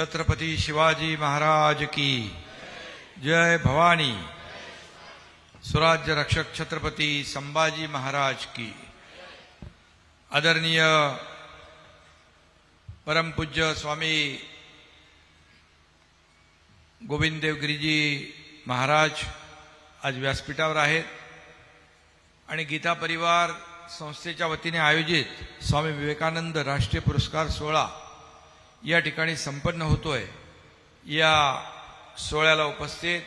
छत्रपती शिवाजी महाराज की। जय भवानी। स्वराज्य रक्षक छत्रपती संभाजी महाराज की। आदरणीय परमपूज्य स्वामी गोविंददेवगिरीजी महाराज आज व्यासपीठावर आहेत आणि गीता परिवार संस्थेच्या वतीने आयोजित स्वामी विवेकानंद राष्ट्रीय पुरस्कार सोहळा या ठिकाणी संपन्न होतोय. या सोहळ्याला उपस्थित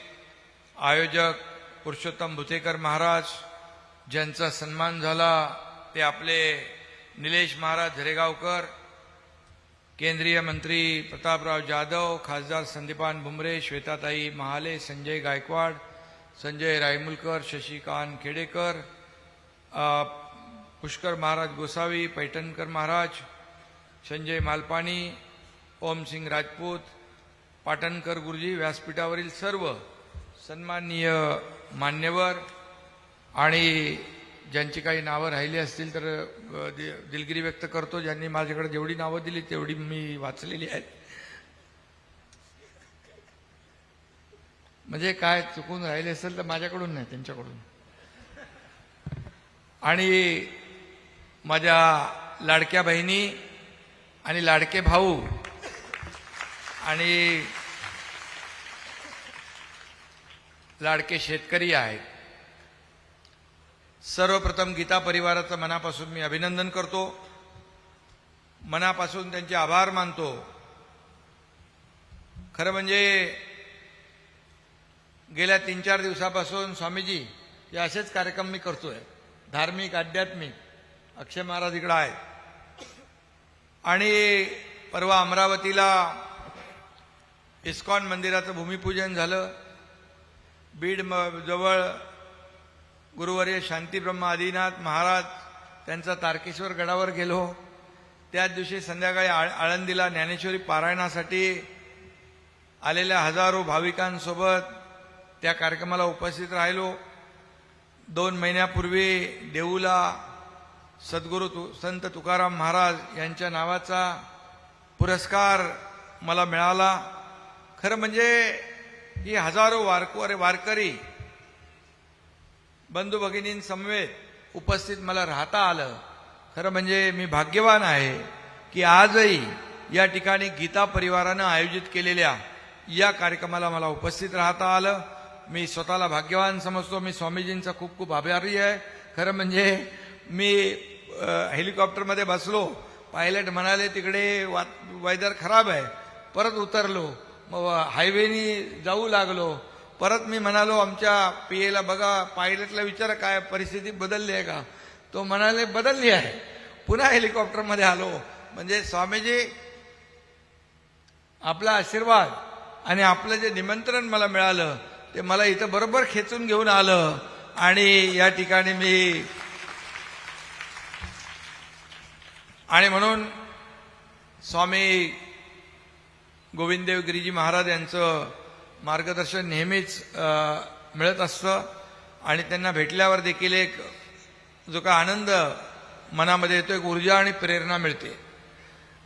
आयोजक पुरुषोत्तम भुतेकर महाराज ज्यांचा सन्मान झाला ते आपले निलेश महाराज झरेगावकर केंद्रीय मंत्री प्रतापराव जाधव खासदार संदीपान भुमरे श्वेताताई महाले संजय गायकवाड संजय रायमुलकर शशिकांत खेडेकर पुष्कर महाराज गोसावी पैठणकर महाराज संजय मालपाणी ओमसिंग राजपूत पाटणकर गुरुजी व्यासपीठावरील सर्व सन्माननीय मान्यवर आणि ज्यांची काही नावं राहिली असतील तर दि- दिलगिरी व्यक्त करतो. ज्यांनी माझ्याकडे जेवढी नावं दिली तेवढी मी वाचलेली आहेत. म्हणजे काय चुकून राहिले असेल तर माझ्याकडून नाही त्यांच्याकडून. आणि माझ्या लाडक्या बहिणी आणि लाडके भाऊ आणि लाडके शेतकरी आहेत. सर्वप्रथम गीता परिवाराचं मनापासून मी अभिनंदन करतो. मनापासून त्यांचे आभार मानतो. खरं म्हणजे गेल्या तीन चार दिवसापासून स्वामीजी हे असेच कार्यक्रम मी करतोय. धार्मिक आध्यात्मिक अक्षय महाराज इकडं आहे आणि परवा अमरावतीला इस्कॉन मंदिराचं भूमिपूजन झालं. बीड म- जवळ गुरुवर्य शांतीब्रह्म आदिनाथ महाराज त्यांचा तारकेश्वर गडावर गेलो. त्याच दिवशी संध्याकाळी आळ आळंदीला ज्ञानेश्वरी पारायणासाठी आलेल्या हजारो भाविकांसोबत त्या कार्यक्रमाला उपस्थित राहिलो. दोन महिन्यापूर्वी देऊला सद्गुरू तु संत तुकाराम महाराज यांच्या नावाचा पुरस्कार मला मिळाला. खरं म्हणजे ही हजारो वारकरी वारकरी बंधू भगिनींसमवेत उपस्थित मला राहता आलं. खरं म्हणजे मी भाग्यवान आहे की आजही या ठिकाणी गीता परिवारानं आयोजित केलेल्या या कार्यक्रमाला मला उपस्थित राहता आलं. मी स्वतःला भाग्यवान समजतो. मी स्वामीजींचा खूप खूप आभारी आहे. खरं म्हणजे मी हेलिकॉप्टरमध्ये बसलो. पायलट म्हणाले तिकडे वा वेदर खराब आहे. परत उतरलो. मग हायवेनी जाऊ लागलो. परत मी म्हणालो आमच्या पी एला बघा पायलटला विचारा काय परिस्थिती बदलली आहे का? तो म्हणाले बदलली आहे. पुन्हा हेलिकॉप्टरमध्ये आलो. म्हणजे स्वामीजी आपला आशीर्वाद आणि आपलं जे निमंत्रण मला मिळालं ते मला इथं बरोबर खेचून घेऊन आलं आणि या ठिकाणी मी आणि म्हणून स्वामी गोविंददेव गिरीजी महाराज यांचं मार्गदर्शन नेहमीच मिळत असतं. आणि त्यांना भेटल्यावर देखील एक जो काय आनंद मनामध्ये येतो एक ऊर्जा आणि प्रेरणा मिळते.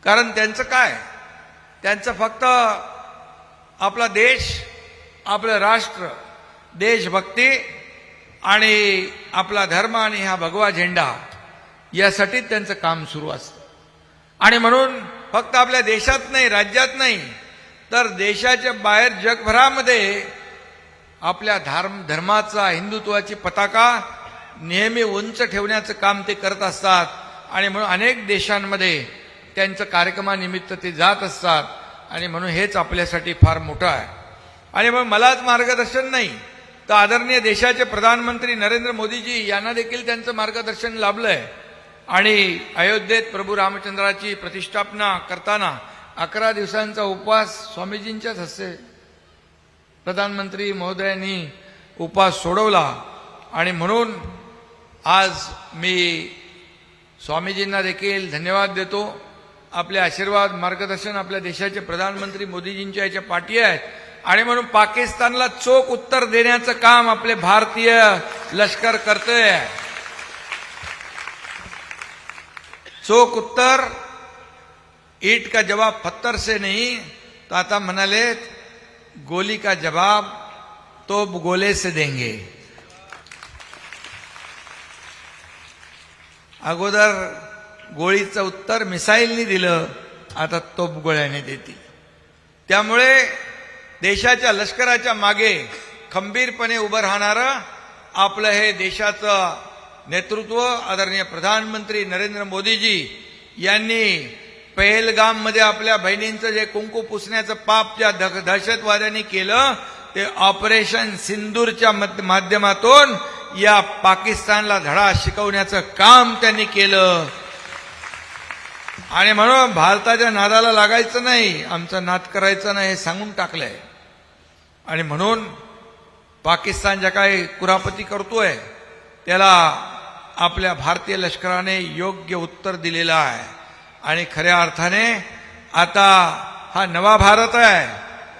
कारण त्यांचं काय? त्यांचं फक्त आपला देश आपलं राष्ट्र देशभक्ती आणि आपला धर्म आणि हा भगवा झेंडा यासाठी त्यांचं काम सुरू असतं. आणि म्हणून फक्त आपल्या देशात नाही राज्यात नाही तर देशाच्या बाहेर जगभरामध्ये आपल्या धर्म धर्माचा हिंदुत्वाची पताका नेहमी उंच ठेवण्याचं काम ते करत असतात. आणि म्हणून अनेक देशांमध्ये त्यांचं कार्यक्रमानिमित्त ते जात असतात. आणि म्हणून हेच आपल्यासाठी फार मोठं आहे. आणि मग मलाच मार्गदर्शन नाही. तर आदरणीय देशाचे प्रधानमंत्री नरेंद्र मोदीजी यांना देखील त्यांचं मार्गदर्शन लाभलं आहे आणि अयोध्येत प्रभू रामचंद्राची प्रतिष्ठापना करताना अकरा दिवसांचा उपवास स्वामीजींच्याच हस्ते प्रधानमंत्री महोदयांनी उपवास सोडवला. आणि म्हणून आज मी स्वामीजींना देखील धन्यवाद देतो. आपले आशीर्वाद मार्गदर्शन आपल्या देशाचे प्रधानमंत्री मोदीजींच्या याच्या पाठी आहेत. आणि म्हणून पाकिस्तानला चोख उत्तर देण्याचं काम आपले भारतीय लष्कर करतोय. चोख उत्तर ईट का जवाब पत्थर से नहीं। तो आता म्हणाले गोली का जवाब तो गोले से देंगे। अगोदर गोळीचं उत्तर मिसाईलनी दिलं आता तोप गोळ्याने देतील त्यामुळे देशाच्या लष्कराच्या मागे खंबीरपणे उभं राहणारं आपलं हे देशाचं नेतृत्व आदरणीय प्रधानमंत्री नरेंद्र मोदीजी यांनी पहलगाममध्ये आपल्या बहिणींचं जे कुंकू पुसण्याचं पाप ज्या दहशतवाद्यांनी केलं ते ऑपरेशन सिंदूरच्या माध्यमातून या पाकिस्तानला धडा शिकवण्याचं काम त्यांनी केलं. आणि म्हणून भारताच्या नादाला लागायचं नाही आमचा नाद करायचा नाही हे सांगून टाकलंय. आणि म्हणून पाकिस्तान ज्या काही कुरापती करतोय त्याला आपल्या भारतीय लष्कराने योग्य उत्तर दिलेलं आहे. आणि खऱ्या अर्थाने आता हा नवा भारत आहे.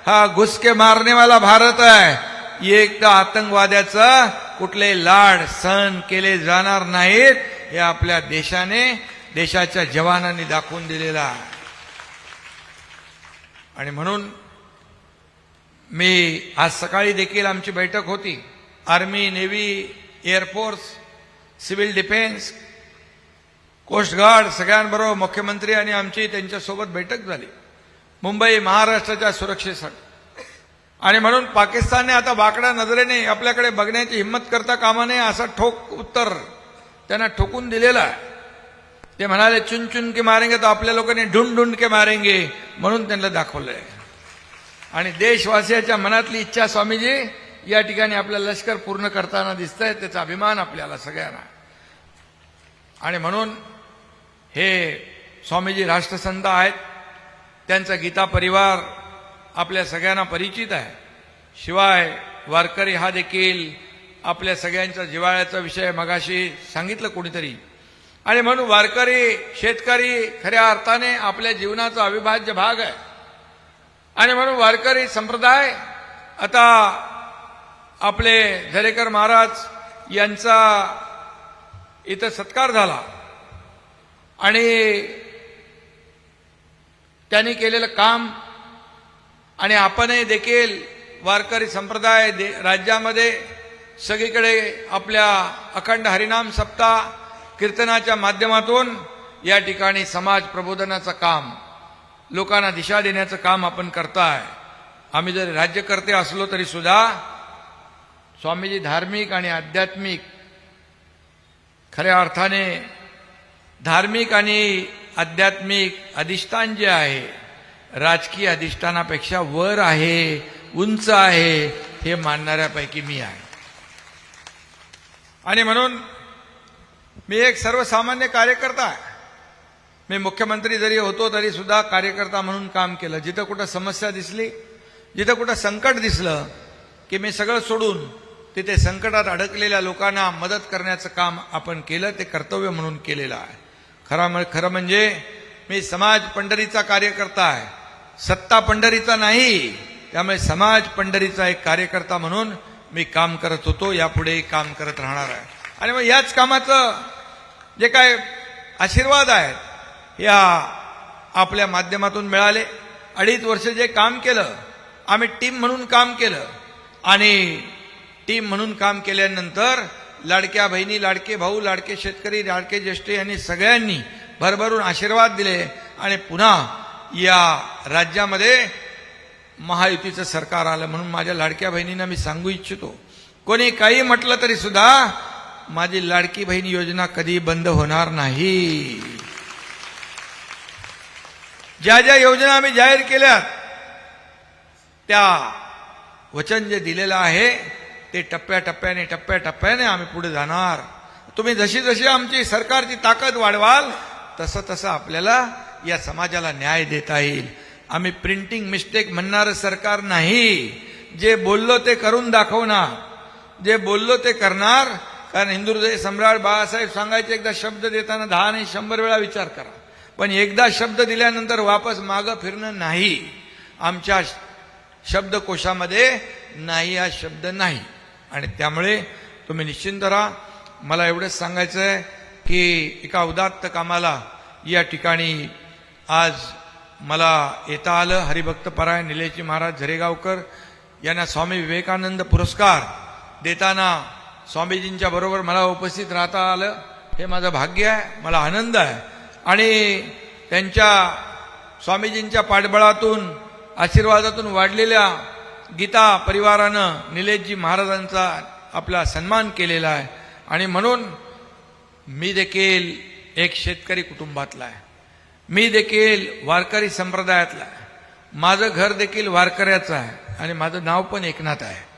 हा घुसके मारणेवाला भारत आहे. एकदा आतंकवाद्याचं कुठले लाड सहन केले जाणार नाहीत हे आपल्या देशाने देशाच्या जवानांनी दाखवून दिलेला आहे. आणि म्हणून मी आज सकाळी देखील आमची बैठक होती. Army navy air force civil defence coast guard सगळ्यांबरोबर मुख्यमंत्री आणि आमची त्यांच्यासोबत बैठक झाली. मुंबई महाराष्ट्राच्या सुरक्षेसाठी. आणि म्हणून पाकिस्तानने आता वाकड्या नजरेने आपल्याकडे बघण्याची हिंमत करता कामा नये असं ठोक उत्तर त्यांना ठोकून दिलेला आहे. ते म्हणाले चुन चुन के मारेंगे तर आपल्या लोकांनी ढुंड ढुंड के मारेंगे म्हणून त्यांना दाखवलंय. आणि देशवासियाच्या मनातली इच्छा स्वामीजी या ठिकाणी आपलं लष्कर पूर्ण करताना दिसतंय त्याचा अभिमान आपल्याला सगळ्यांना. आणि म्हणून हे स्वामीजी राष्ट्रसंत आहेत त्यांचा गीता परिवार आपल्या सगळ्यांना परिचित आहे. शिवाय वारकरी हा देखील आपल्या सगळ्यांच्या जिवाळ्याचा विषय मगाशी सांगितलं कोणीतरी. आणि म्हणून वारकरी शेतकरी खऱ्या अर्थाने आपल्या जीवनाचा अविभाज्य भाग आहे. आणि म्हणून वारकरी संप्रदाय आता आपले झरेकर महाराज यांचा इथं सत्कार झाला. आणि त्यांनी केलेलं काम आणि आपणही देखील वारकरी संप्रदाय दे राज्यामध्ये सगळीकडे आपल्या अखंड हरिनाम सप्ताह कीर्तनाच्या माध्यमातून या ठिकाणी समाज प्रबोधनाचं काम लोकांना दिशा देण्याचं काम आपण करताय. आम्ही जरी राज्यकर्ते असलो तरी सुद्धा स्वामीजी धार्मिक आणि आध्यात्मिक खऱ्या अर्थाने धार्मिक आणि आध्यात्मिक अधिष्ठान जे आहे राजकीय अधिष्ठानापेक्षा वर आहे उंच आहे हे मानणाऱ्यापैकी मी आहे. आणि म्हणून मी एक सर्वसामान्य कार्यकर्ता आहे. मी मुख्यमंत्री जरी होतो तरी सुद्धा कार्यकर्ता म्हणून काम केलं. जिथं कुठं समस्या दिसली जिथं कुठं संकट दिसलं की मी सगळं सोडून तिथे संकटात अडकलेल्या लोकांना मदत करण्याचं काम आपण केलं ते कर्तव्य म्हणून केलेलं आहे. खरा खरं म्हणजे मी समाज पंढरीचा कार्यकर्ता आहे. सत्ता पंढरीचा नाही त्यामुळे समाज पंढरीचा एक कार्यकर्ता म्हणून मी काम करत होतो यापुढेही काम करत राहणार आहे. आणि मग याच कामाचं जे काय आशीर्वाद आहेत या आपल्या माध्यमातून मिळाले. अडीच वर्ष जे काम केलं आम्ही टीम म्हणून काम केलं. आणि टीम म्हणून काम केल्यानंतर लाडक्या बहिणी लाडके भाऊ लाडके शेतकरी लाडके ज्येष्ठ यांनी सगळ्यांनी भरभरून आशीर्वाद दिले आणि पुन्हा या राज्यामध्ये महायुतीचं सरकार आलं म्हणून माझ्या लाडक्या बहिणींना मी सांगू इच्छितो. कोणी काही म्हटलं तरी सुद्धा माझी लाडकी बहीण योजना कधी बंद होणार नाही. ज्या ज्या योजना आम्ही जाहीर केल्या त्या वचन जे दिलेलं आहे ते टप्प्याटप्प्याने टप्प्याटप्प्याने आम्ही पुढे जाणार. तुम्ही जशी जशी आमची सरकारची ताकद वाढवाल तसं तसं आपल्याला या समाजाला न्याय देता येईल. आम्ही प्रिंटिंग मिस्टेक म्हणणारं सरकार नाही. जे बोललो ते करून दाखवणार जे बोललो ते करणार कारण हिंदुहृदय सम्राट बाळासाहेब सांगायचे एकदा शब्द देताना दहा नाही शंभर वेळा विचार करा. पण एकदा शब्द दिल्यानंतर वापस मागं फिरणं नाही. आमच्या शब्दकोशामध्ये नाही हा शब्द नाही. आणि त्यामुळे तुम्ही निश्चिंत राहा. मला एवढंच सांगायचं आहे की एका उदात्त कामाला या ठिकाणी आज मला येता आलं. हरिभक्त पराय निलेशजी महाराज झरेगावकर यांना स्वामी विवेकानंद पुरस्कार देताना स्वामीजींच्या बरोबर मला उपस्थित राहता आलं. हे माझं भाग्य आहे मला आनंद आहे. आणि त्यांच्या स्वामीजींच्या पाठबळातून आशीर्वादातून वाढलेल्या गीता परिवारानं निलेशजी महाराजांचा आपला सन्मान केलेला आहे. आणि म्हणून मी देखील एक शेतकरी कुटुंबातला आहे. मी देखील वारकरी संप्रदायातला आहे. माझं घर देखील वारकऱ्याचं आहे. आणि माझं नाव पण एकनाथ आहे.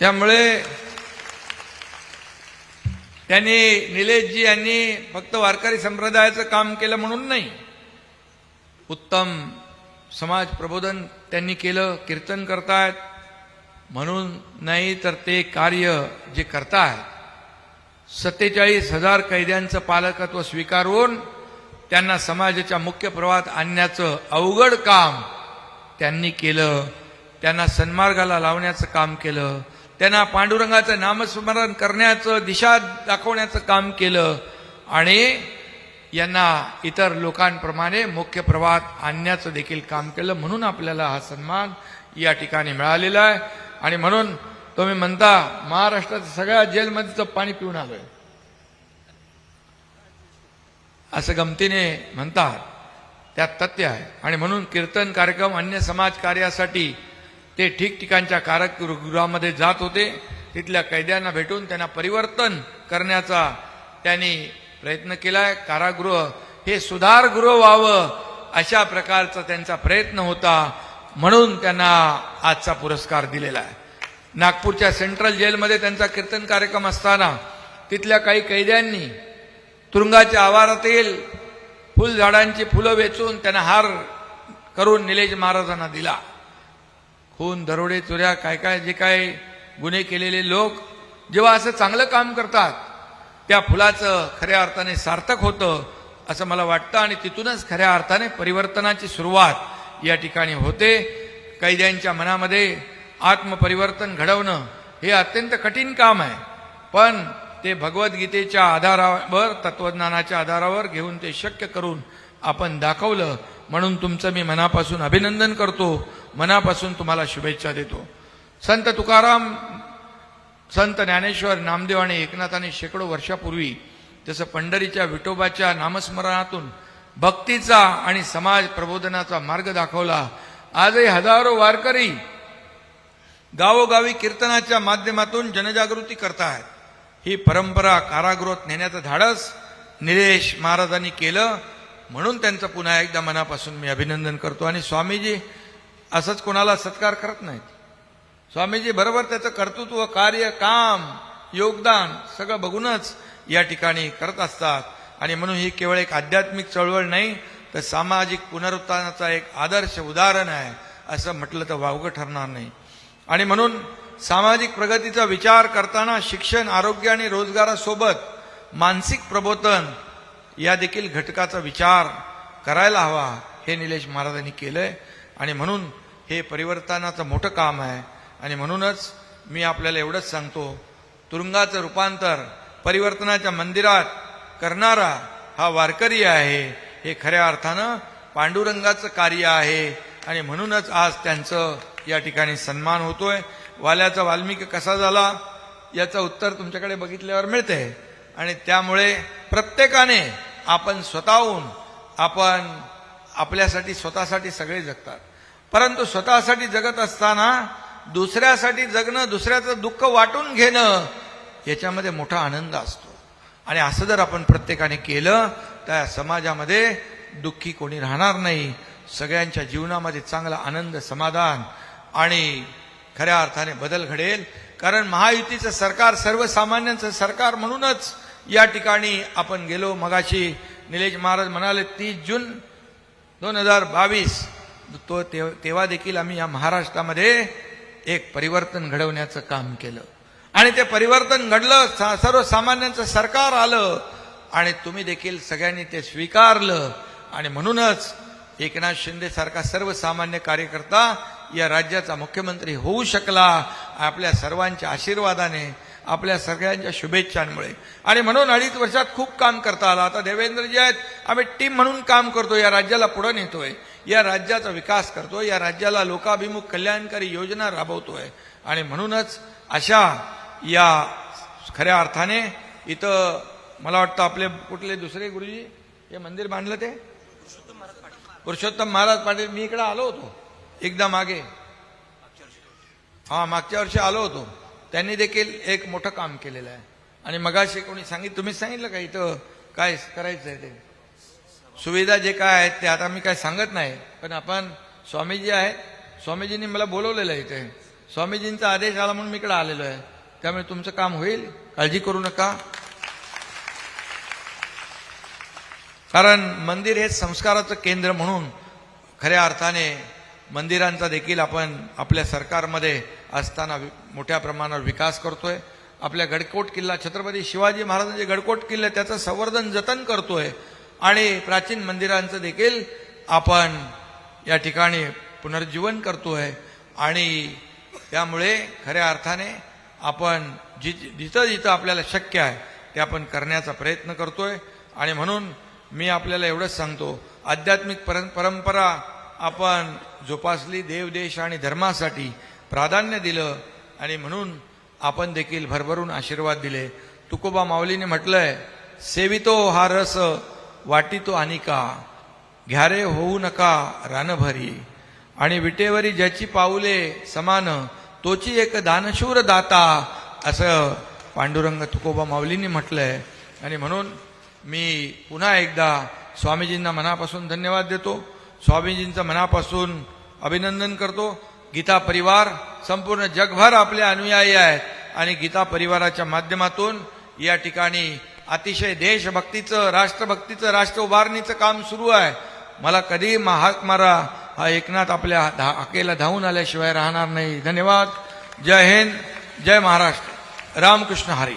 त्यामुळे त्यांनी निलेशजी यांनी फक्त वारकरी संप्रदायाचं काम केलं म्हणून नाही उत्तम समाज प्रबोधन त्यांनी केलं कीर्तन करतायत. म्हणून नाही तर ते कार्य जे करतायत सत्तेचाळीस हजार कैद्यांचं पालकत्व स्वीकारून त्यांना समाजाच्या मुख्य प्रवाहात आणण्याचं अवघड काम त्यांनी केलं. त्यांना सन्मार्गाला लावण्याचं काम केलं. त्यांना पांडुरंगाचं नामस्मरण करण्याचं दिशा दाखवण्याचं काम केलं. आणि यांना इतर लोकांप्रमाणे मुख्य प्रवाहात आणण्याचं देखील काम केलं म्हणून आपल्याला हा सन्मान या ठिकाणी मिळालेला आहे. आणि म्हणून तुम्ही म्हणता महाराष्ट्राच्या सगळ्या जेलमध्येचं पाणी पिऊन आलोय. असं गमतीने म्हणतात. त्यात तथ्य आहे. आणि म्हणून कीर्तन कार्यक्रम अन्य समाज कार्यासाठी ते ठिकठिकाणच्या कारागृहामध्ये जात होते. तिथल्या कैद्यांना भेटून त्यांना परिवर्तन करण्याचा त्यांनी प्रयत्न केलाय कारागृह हे सुधारगृह व्हावं अशा प्रकारचा त्यांचा प्रयत्न होता म्हणून त्यांना आजचा पुरस्कार दिलेला आहे. नागपूरच्या सेंट्रल जेलमध्ये त्यांचा कीर्तन कार्यक्रम असताना तिथल्या काही कैद्यांनी तुरुंगाच्या आवारातील फुलझाडांची फुलं वेचून त्यांना हार करून निलेश महाराजांना दिला. खून दरोडे चुऱ्या काय काय जे काय गुन्हे केलेले लोक जेव्हा असं चांगलं काम करतात त्या फुलाचं खऱ्या अर्थाने सार्थक होतं असं मला वाटतं आणि तिथूनच खऱ्या अर्थाने परिवर्तनाची सुरुवात या ठिकाणी होते. कैद्यांच्या मनामध्ये आत्मपरिवर्तन घडवणं हे अत्यंत कठीण काम आहे. पण ते भगवद्गीतेच्या आधारावर तत्वज्ञानाच्या आधारावर घेऊन ते शक्य करून आपण दाखवलं. म्हणून तुमचं मी मनापासून अभिनंदन करतो. मनापासून तुम्हाला शुभेच्छा देतो. संत तुकाराम संत ज्ञानेश्वर नामदेव आणि एकनाथाने शेकडो वर्षापूर्वी जसं पंढरीच्या विठोबाच्या नामस्मरणातून भक्तीचा आणि समाज प्रबोधनाचा मार्ग दाखवला आजही हजारो वारकरी गावोगावी कीर्तनाच्या माध्यमातून जनजागृती करतायत ही परंपरा कारागृहात नेण्याचं धाडस निलेश महाराजांनी केलं म्हणून त्यांचं पुन्हा एकदा मनापासून मी अभिनंदन करतो. आणि स्वामीजी असंच कोणाला सत्कार करत नाहीत. स्वामीजी बरोबर त्याचं कर्तृत्व कार्य काम योगदान सगळं बघूनच या ठिकाणी करत असतात. आणि म्हणून ही केवळ एक आध्यात्मिक चळवळ नाही तर सामाजिक पुनरुत्थानाचा एक आदर्श उदाहरण आहे असं म्हटलं तर वावगं ठरणार नाही. आणि म्हणून सामाजिक प्रगतीचा विचार करताना शिक्षण आरोग्य आणि रोजगारासोबत मानसिक प्रबोधन या देखील घटकाचा विचार करायला हवा हे निलेश महाराजांनी केलंय. आणि म्हणून हे परिवर्तनाचं मोठं काम आहे. आणि म्हणूनच मी आपल्याला एवढंच सांगतो तुरुंगाचं रूपांतर परिवर्तनाच्या मंदिरात करणारा हा वारकरी आहे हे खऱ्या अर्थानं पांडुरंगाचं कार्य आहे. आणि म्हणूनच आज त्यांचं या ठिकाणी सन्मान होतोय. वाल्याचा वाल्मिकी कसा झाला याचं उत्तर तुमच्याकडे बघितल्यावर मिळते. आणि त्यामुळे प्रत्येकाने आपण स्वतःहून आपण आपल्यासाठी स्वतःसाठी सगळे जगतात. परंतु स्वतःसाठी जगत असताना दुसऱ्यासाठी जगणं दुसऱ्याचं दुःख वाटून घेणं याच्यामध्ये मोठा आनंद असतो. आणि असं जर आपण प्रत्येकाने केलं तर समाजामध्ये दुःखी कोणी राहणार नाही. सगळ्यांच्या जीवनामध्ये चांगला आनंद समाधान आणि खऱ्या अर्थाने बदल घडेल. कारण महायुतीचं सरकार सर्वसामान्यांचं सरकार म्हणूनच या ठिकाणी आपण गेलो. मगाशी निलेश महाराज म्हणाले तीस जून दोन हजार बावीस तो तेव्हा देखील आम्ही या महाराष्ट्रामध्ये एक परिवर्तन घडवण्याचं काम केलं. आणि ते परिवर्तन घडलं सा- सर्वसामान्यांचं सरकार आलं आणि तुम्ही देखील सगळ्यांनी ते स्वीकारलं. आणि म्हणूनच एकनाथ शिंदे सारखा सर्वसामान्य कार्यकर्ता या राज्याचा मुख्यमंत्री होऊ शकला आपल्या सर्वांच्या आशीर्वादाने आपल्या सगळ्यांच्या शुभेच्छांमुळे. आणि म्हणून अडीच वर्षात खूप काम करता आलं. आता देवेंद्रजी आहेत आम्ही टीम म्हणून काम करतो या राज्याला पुढे नेतोय. या राज्याचा विकास करतोय या राज्याला लोकाभिमुख कल्याणकारी योजना राबवतोय. आणि म्हणूनच अशा या खऱ्या अर्थाने इथं मला वाटतं आपले कुठले दुसरे गुरुजी हे मंदिर बांधलं ते? पुरुषोत्तम महाराज पाटील मी इकडे आलो होतो एकदा मागे. हा मागच्या वर्षी आलो होतो. त्यांनी देखील एक मोठं काम केलेलं आहे. आणि मगाशी कोणी सांगित तुम्हीच सांगितलं का इथं काय करायचं आहे ते? सुविधा जे काय आहेत ते आता मी काय सांगत नाही पण आपण स्वामीजी आहेत. स्वामीजींनी मला बोलवलेलं आहे इथे. स्वामीजींचा आदेश आला म्हणून मी इकडे आलेलो आहे. त्यामुळे तुमचं काम होईल. काळजी करू नका. कारण मंदिर हे संस्काराचं केंद्र म्हणून खऱ्या अर्थाने मंदिरांचा देखील आपण आपल्या सरकारमध्ये असताना वि- मोठ्या प्रमाणावर विकास करतोय. आपल्या गडकोट किल्ला छत्रपती शिवाजी महाराजांचे गडकोट किल्ले त्याचं संवर्धन जतन करतोय. आणि प्राचीन मंदिरांचं देखील आपण या ठिकाणी पुनर्जीवन करतोय. आणि त्यामुळे खऱ्या अर्थाने आपण जि जिथं जिथं आपल्याला शक्य आहे ते आपण करण्याचा प्रयत्न करतोय. आणि म्हणून मी आपल्याला एवढंच सांगतो आध्यात्मिक परं परंपरा आपण जोपासली देव देश आणि धर्मासाठी प्राधान्य दिलं आणि म्हणून आपण देखील भरभरून आशीर्वाद दिले. तुकोबा माऊलीने म्हटलंय सेवितो हा रस वाटी तो अनिका घ्यारे होऊ नका रानभरी. आणि विटेवरी ज्याची पाऊले समान तोची एक दानशूर दाता असं पांडुरंग तुकोबा माऊलींनी म्हटलंय. आणि म्हणून मी पुन्हा एकदा स्वामीजींना मनापासून धन्यवाद देतो. स्वामीजींचं मनापासून अभिनंदन करतो. गीता परिवार संपूर्ण जगभर आपले अनुयायी आहेत. आणि गीता परिवाराच्या माध्यमातून या ठिकाणी अतिशय देशभक्तीचं राष्ट्रभक्तीचं राष्ट्र उभारणीचं काम सुरू आहे. मला कधी हाक मारा हा एकनाथ आपल्या धा हाकेला धावून आल्याशिवाय राहणार नाही. धन्यवाद. जय हिंद. जय महाराष्ट्र. रामकृष्ण हरी.